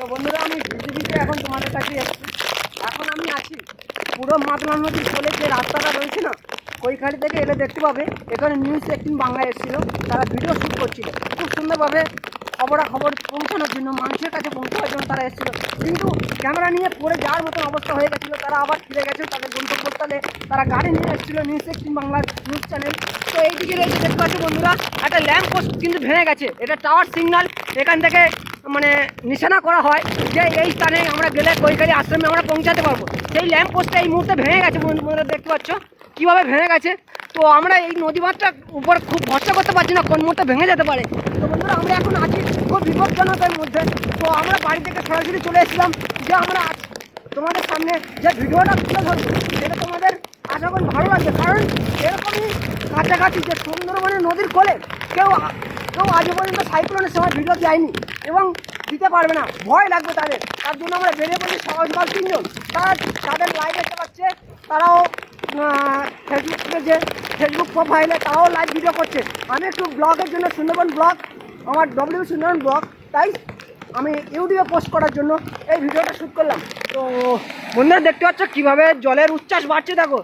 তো বন্ধুরা, আমি বিজেপিতে এখন তোমাদের কাছে এসেছি। এখন আমি আছি পুরো মাতলা নদীর কোলে যে রাস্তাটা রয়েছে না, ওইখানে থেকে এলে দেখতে পাবে, এখানে নিউজ এইটিন বাংলায় এসেছিল, তারা ভিডিও শ্যুট করছিল। খুব সুন্দরভাবে খবরাখবর পৌঁছানোর জন্য মানুষের কাছে পৌঁছানোর জন্য তারা এসেছিল। কিন্তু ক্যামেরা নিয়ে পড়ে যাওয়ার মতন অবস্থা হয়ে গেছিল, তারা আবার ফিরে গেছে, তাদের গন্তব্যস্থলে তারা গাড়ি নিয়ে এসেছিল নিউজ এইটিন বাংলার নিউজ চ্যানেল তো এইদিকে রয়েছে, দেখতে পাচ্ছ বন্ধুরা, একটা ল্যাম্প পোস্ট কিন্তু ভেঙে গেছে, এটা টাওয়ার সিগনাল এখান থেকে মানে নিশানা করা হয় যে এই স্থানে আমরা গেলে কৈকালী আশ্রমে আমরা পৌঁছাতে পারব। সেই ল্যাম্প পোস্টটা এই মুহূর্তে ভেঙে গেছে বন্ধুরা দেখতে পাচ্ছ। কীভাবে ভেঙে গেছে? তো আমরা এই নদী বাঁধটা উপর খুব ভরসা করতে পারছি না, কোন মুহূর্তে ভেঙে যেতে পারে। তো বন্ধুরা, আমরা এখন আছি খুব বিপজ্জনকের মধ্যে। তো আমরা বাড়ি থেকে সরাসরি চলে এসেছিলাম যে আমরা তোমাদের সামনে যে ভিডিওটা তুলে ধরবো সেটা তোমাদের আশা করি ভালো লাগবে। কারণ এরকমই কাছাকাছি যে সুন্দরবনের নদীর কোলে কেউ কেউ আজ পর্যন্ত সাইক্লোনের সময় ভিডিও দেয়নি। এবং দিতে পারবে না। ভয় লাগবে তাদের। তার জন্য আমরা বেরিয়ে পড়ি সকাল সকাল তিনজন। তারা তাদের লাইভ দেখতে পাচ্ছে। তারাও ফেসবুক পেজে ফেসবুক প্রোফাইলে তারাও লাইভ ভিডিও করছে। আমি একটু ব্লগের জন্য সুন্দরবন ব্লগ আমার ডব্লিউ সুন্দরবন ব্লগ তাই আমি ইউটিউবে পোস্ট করার জন্য এই ভিডিওটা শ্যুট করলাম। তো বন্ধুরা, দেখতে পাচ্ছ কীভাবে জলের উচ্ছ্বাস বাড়ছে, দেখো।